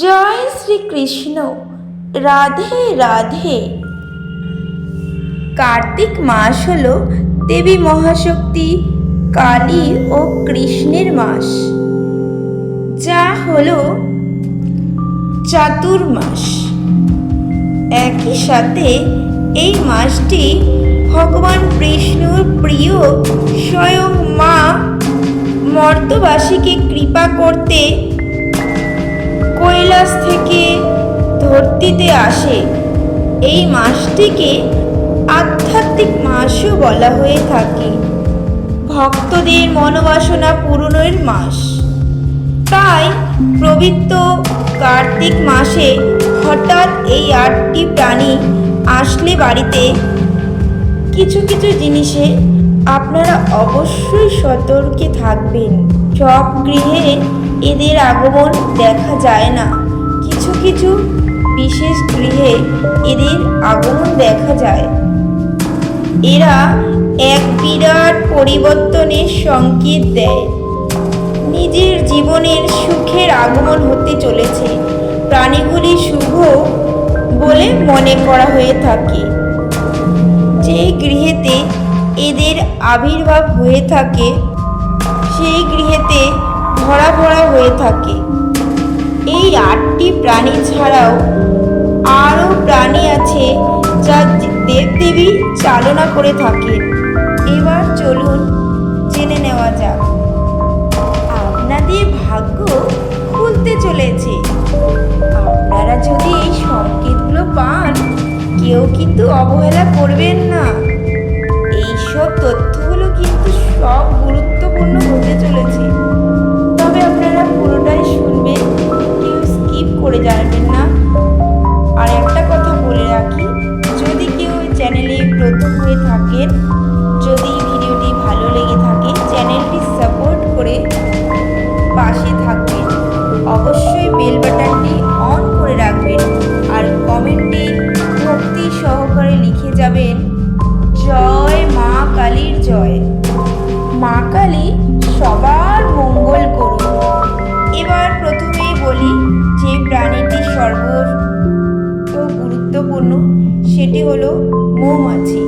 জয় শ্রীকৃষ্ণ। রাধে রাধে। কার্তিক মাস হল দেবী মহাশক্তি, কালী ও কৃষ্ণের মাস। যা হল চাতুর্মাস। একই সাথে এই মাসটি ভগবান বিষ্ণুর প্রিয় স্বয়ং মা মর্তবাসীকে কৃপা করতে কৈলাস থেকে ধরতিতে আসে। এই মাসটিকে আধ্যাত্মিক মাসও বলা হয়ে থাকে। ভক্তদের মনোবাসনা পূরণের মাস। তাই পবিত্র কার্তিক মাসে হঠাৎ এই আটটি প্রাণী আসলে বাড়িতে। কিছু কিছু জিনিসে আপনারা অবশ্যই সতর্কে থাকবেন। সব গৃহে এদের আগমন দেখা যায় না। কিছু কিছু বিশেষ গৃহে এদের আগমন দেখা যায়। এরা এক বিরাট পরিবর্তনের সংকেত দেয়। নিজের জীবনের সুখের আগমন হতে চলেছে। প্রাণীগুলি শুভ বলে মনে করা হয়ে থাকে। যে গৃহেতে এদের আবির্ভাব হয়ে থাকে, সেই গৃহেতে ভরা ভরা হয়ে থাকে। এই আটটি প্রাণী ছাড়াও আরও প্রাণী আছে যা দেবদেবী চালনা করে থাকেন এবার চলুন জেনে নেওয়া যাক। আপনাদের ভাগ্য খুলতে চলেছে। আপনারা যদি এই সংকেতগুলো পান, কেউ কিন্তু অবহেলা করবেন না। এইসব তথ্যগুলো কিন্তু সব গুরুত্বপূর্ণ থাকেন। যদি ভিডিওটি ভালো লেগে থাকে, চ্যানেলটি সাপোর্ট করে পাশে থাকবেন। অবশ্যই বেল বাটনটি অন করে রাখবেন আর কমেন্টে ভক্তি সহকারে লিখে যাবেন, জয় মা কালীর জয়। মা কালী সবার মঙ্গল করুন। এবার প্রথমেই বলি যে প্রাণীটি সর্ব গুরুত্বপূর্ণ, সেটি হলো মৌমাছি।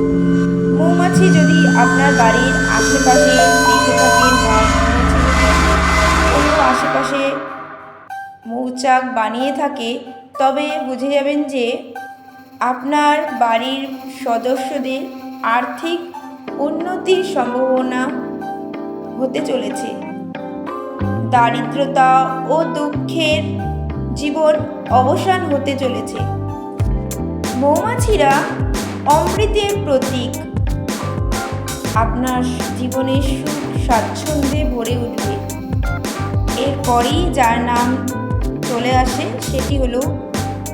মৌমাছি যদি আপনার বাড়ির আশেপাশে দেখে থাকেন বা কোনো আশেপাশে মৌচাক বানিয়ে থাকে, তবে বুঝে যাবেন যে আপনার বাড়ির সদস্যদের আর্থিক উন্নতির সম্ভাবনা হতে চলেছে। দারিদ্রতা ও দুঃখের জীবন অবসান হতে চলেছে। মৌমাছিরা অমৃতের প্রতীক। আপনার জীবনে সুখ স্বাচ্ছন্দ্যে ভরে উঠবে। এরপরেই যার নাম চলে আসে সেটি হলো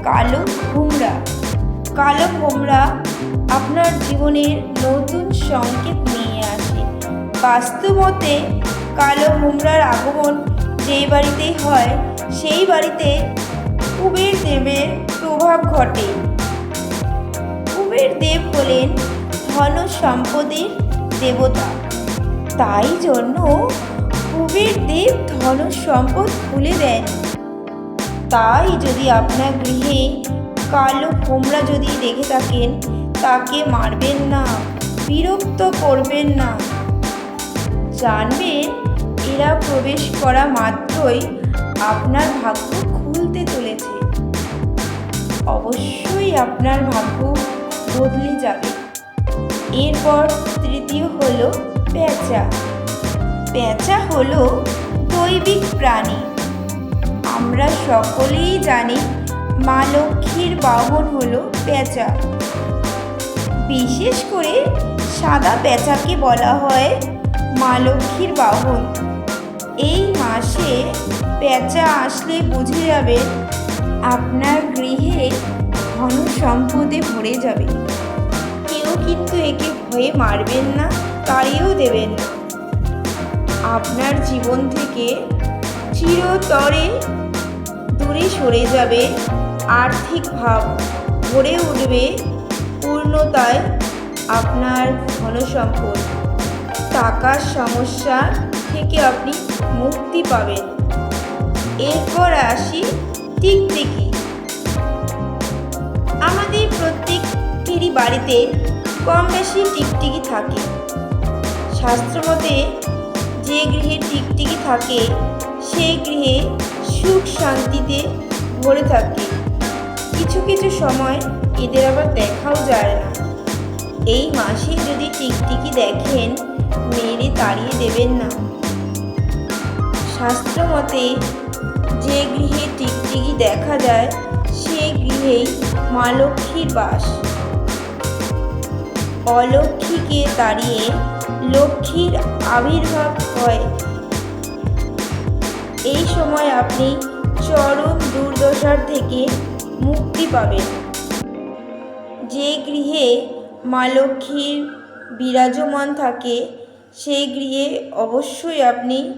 কালো ঘুমরা কালো ভোমরা আপনার জীবনের নতুন সংকেত নিয়ে আসে। বাস্তবতে কালো ভোমরার আগমন যেই বাড়িতেই হয়, সেই বাড়িতে কুবের দেবের প্রভাব ঘটে। কুবের দেব হলেন ধন সম্পদের দেবতা। তাই জন্য কুবের দেব ধন সম্পদ খুলে দেন। তাই যদি আপনার গৃহে কালো কোমরা যদি দেখে থাকেন, তাকে মারবেন না, বিরক্ত করবেন না। জানবেন, এরা প্রবেশ করা মাত্রই আপনার ভাগ্য খুলতে চলেছে। অবশ্যই আপনার ভাগ্য বদলে যাবে। এরপর তৃতীয় হলো পেঁচা। পেঁচা হলো দৈবিক প্রাণী। আমরা সকলেই জানি মা লক্ষ্মীর বাহন হলো পেঁচা। বিশেষ করে সাদা পেঁচাকে বলা হয় মা লক্ষ্মীর বাহন। এই মাসে পেঁচা আসলে বুঝে যাবে আপনার গৃহে ধন সম্পদে ভরে যাবে। কিন্তু একে ভয়ে মারবেন না, তাড়িয়েও দেবেন না। আপনার জীবন থেকে চিরতরে দূরে সরে যাবে, আর্থিক ভাব ভরে উঠবে, পূর্ণতায় আপনার ধনসম্পদ। টাকার সমস্যা থেকে আপনি মুক্তি পাবেন। এরপর আসি টিকটিকি আমাদের প্রত্যেকেরই বাড়িতে কম বেশি টিকটিকি থাকে। শাস্ত্রমতে যে গৃহে টিকটিকি থাকে সেই গৃহে সুখ শান্তিতে ভরে থাকে। কিছু কিছু সময় এদের আবার দেখাও যায় না। এই মাসে যদি টিকটিকি দেখেন, মেরে তাড়িয়ে দেবেন না। শাস্ত্রমতে যে গৃহে টিকটিকি দেখা যায় সেই গৃহেই মা লক্ষ্মীর বাস। অলক্ষ্মীকে তাড়িয়ে লক্ষ্মীর আবির্ভাব হয়। এই সময় আপনি চরম দুর্দশার থেকে মুক্তি পাবেন। যে গৃহে মা লক্ষ্মীর বিরাজমান থাকে, সেই গৃহে অবশ্যই আপনি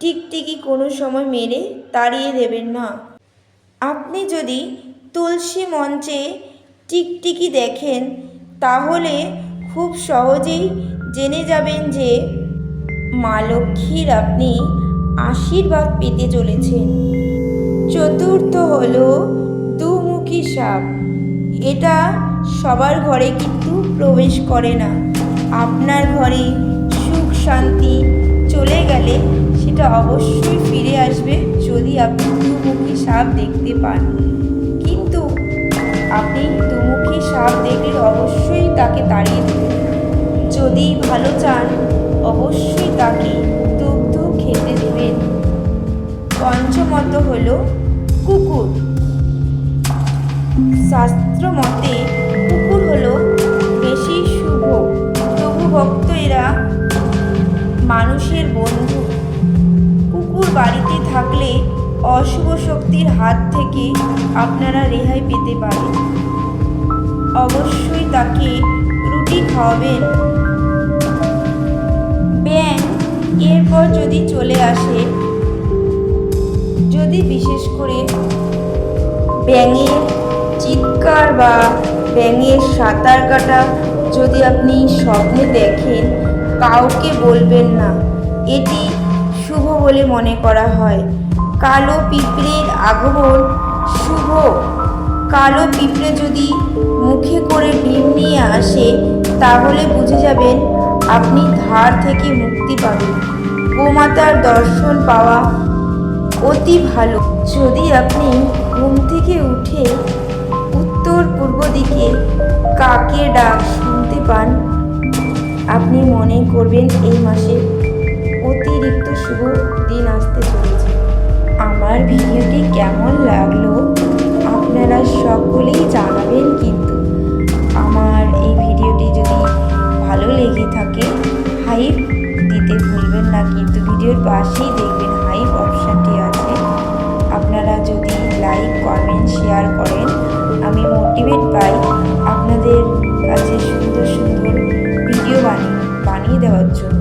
টিকটিকি কোনো সময় মেরে তাড়িয়ে দেবেন না। আপনি যদি তুলসী মঞ্চে টিকটিকি দেখেন তাহলে খুব সহজেই জেনে যাবেন যে মা লক্ষ্মীর আপনি আশীর্বাদ পেতে চলেছেন। চতুর্থ হল দুমুখী সাপ। এটা সবার ঘরে কিন্তু প্রবেশ করে না। আপনার ঘরে সুখ শান্তি চলে গেলে সেটা অবশ্যই ফিরে আসবে যদি আপনি দুমুখী সাপ দেখতে পান। কিন্তু আপনি দুমুখী সাপ দেখলে অবশ্যই তাকে তাড়িয়ে দেবেন যদি ভালো চান, অবশ্যই তাকে দুগ্ধ খেতে দেবেন। পঞ্চমত হলো কুকুর। শাস্ত্র মতে কুকুর হলো বেশি শুভ প্রভু ভক্ত এরা মানুষের বন্ধু। কুকুর বাড়িতে থাকলে অশুভ শক্তির হাত থেকে আপনারা রেহাই পেতে পারেন। অবশ্যই তাকে রুটি খাওয়াবেন ব্যাং, এরপর যদি চলে আসে, যদি বিশেষ করে ব্যাঙের চিৎকার বা ব্যাঙের সাঁতার কাটা যদি আপনি স্বপ্নে দেখেন, কাউকে বলবেন না। এটি শুভ বলে মনে করা হয়। কালো পিঁপড়ের আগমন শুভ। কালো পিঁপড়ে যদি মুখে করে ডিম নিয়ে আসে তাহলে বুঝে যাবেন, আপনি ধার থেকে মুক্তি পাবেন। গোমাতার দর্শন পাওয়া অতি ভালো। যদি আপনি ঘুম থেকে উঠে উত্তর পূর্ব দিকে কাকে ডাক শুনতে পান, আপনি মনে করবেন এই মাসে অতিরিক্ত শুভ দিন আসতে চলেছে। আমার ভিডিওটি কেমন লাগল, আপনারা সকলেই জানাবেন কিন্তু। ভালো লেগে থাকে। হাইপ দিতে ভুলবেন না, কিন্তু ভিডিওর পাশেই দেখবেন হাইপ অপশানটি আছে। আপনারা যদি লাইক, কমেন্ট, শেয়ার করেন, আমি মোটিভেট পাই আপনাদের কাছে সুন্দর সুন্দর ভিডিও বানিয়ে বানিয়ে দেওয়ার জন্য।